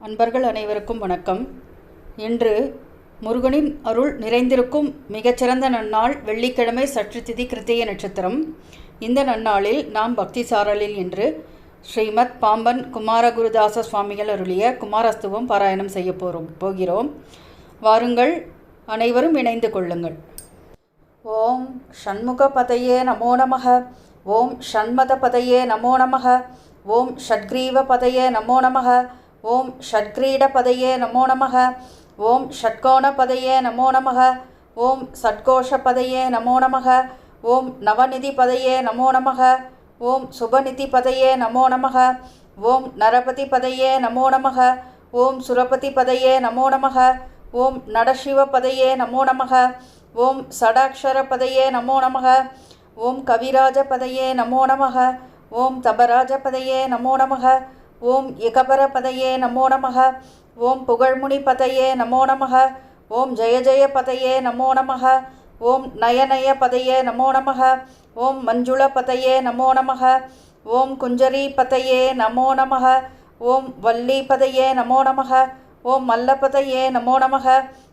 அன்பர்கள் அனைவருக்கும் வணக்கம். இன்று முருகனின் அருள் நிறைந்திருக்கும் மிகச்சிறந்த நன்னாள் வெள்ளிக்கிழமை சற்று திதி கிருத்திய நட்சத்திரம். இந்த நன்னாளில் நாம் பக்தி சாரலில் இன்று ஸ்ரீமத் பாம்பன் குமாரகுருதாச சுவாமிகள் அருளிய குமாரஸ்துவம் பாராயணம் செய்ய போகிறோம் போகிறோம். வாருங்கள் அனைவரும் இணைந்து கொள்ளுங்கள். ஓம் ஷண்முக பதையே நமோ நமக. ஓம் ஷண்மத பதையே நமோ நமக. ஓம் ஷட்கிரீவபதையே நமோ நமக. ஓம் ஷட்கிரீடபதையே நமோ நமக ஓம் ஷட்கோணபதையே நமோ நமக ஓம் சட்கோஷபதையே நமோ நமக ஓம் நவநிதிபதையே நமோ நமக ஓம் சுபநிதிபதையே நமோ நமக ஓம் நரபதிபதையே நமோ நமக ஓம் சுரபதிபதையே நமோ நமக ஓம் நடசிவபதையே நமோ நமக ஓம் சடாட்சரபதையே நமோ நமக ஓம் கவிராஜபதையே நமோ நமக ஓம் தபராஜபதையே நமோ நமக ஓம் இகபரபதையே நமோ நமக ஓம் புகழ்முனி பதையே நமோ நமக ஓம் ஜெய ஜெய பதையே நமோ நமக ஓம் நயநய பதையே நமோ நமக ஓம் மஞ்சுள பதையே நமோ நமக ஓம் குஞ்சரி பதையே நமோ நமக ஓம் வள்ளி பதையே நமோ நமக ஓம் மல்லபதையே நமோ நமக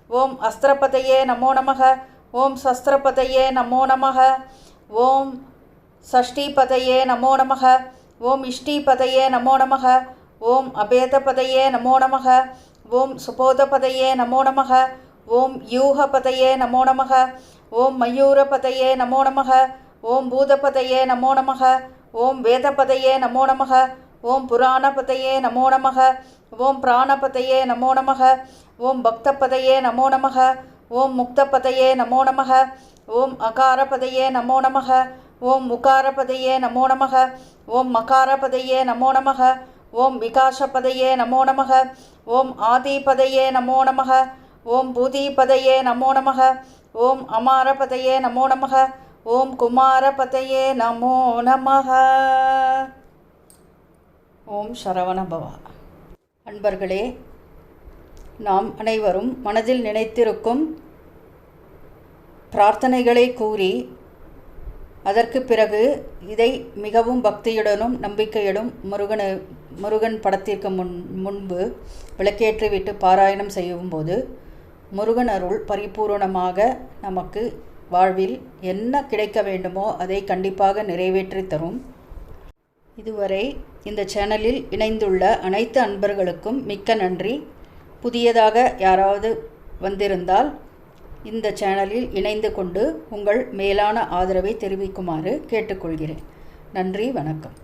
ஓம் அஸ்திரபதையே நமோ நமக ஓம் சஸ்திரபதையே நமோ நமக ஓம் ஷஷ்டிபதையே நமோ நமக ஓம் இஷ்டிபதையே நமோ நமக ஓம் அபேதபதையே நமோ நமக ஓம் சுபோதபதையே நமோ நமக ஓம் யூகபதையே நமோ நமக ஓம் மயூரபதையே நமோ நமக ஓம் பூதபதையே நமோ நமக ஓம் வேதபதையே நமோ நமக ஓம் புராணபதையே நமோ நமக ஓம் பிராணபதையே நமோ நமக ஓம் பக்தபதையே நமோ நமக ஓம் முக்தபதையே நமோ நமக ஓம் அகாரபதையே நமோ நமக ஓம் உகாரபதையே நமோ நமக. ஓம் மகாரபதையே நமோ நமக. ஓம் விகாசபதையே நமோ நமக. ஓம் ஆதிபதையே நமோ நமக. ஓம் பூதிபதையே நமோ நமக. ஓம் அமாரபதையே நமோ நமக. ஓம் குமாரபதையே நமோ நமக. ஓம் சரவணபவா. அன்பர்களே நாம் அனைவரும் மனதில் நினைத்திருக்கும் பிரார்த்தனைகளை கூறி அதற்கு பிறகு இதை மிகவும் பக்தியுடனும் நம்பிக்கையுடன் முருகனு முருகன் படத்திற்கு முன் முன்பு விளக்கேற்றிவிட்டு பாராயணம் செய்யும்போது முருகன் அருள் பரிபூரணமாக நமக்கு வாழ்வில் என்ன கிடைக்க வேண்டுமோ அதை கண்டிப்பாக நிறைவேற்றி தரும். இதுவரை இந்த சேனலில் இணைந்துள்ள அனைத்து அன்பர்களுக்கும் மிக்க நன்றி. புதியதாக யாராவது வந்திருந்தால் இந்த சேனலில் இணைந்து கொண்டு உங்கள் மேலான ஆதரவை தெரிவிக்குமாறு கேட்டுக்கொள்கிறேன். நன்றி வணக்கம்.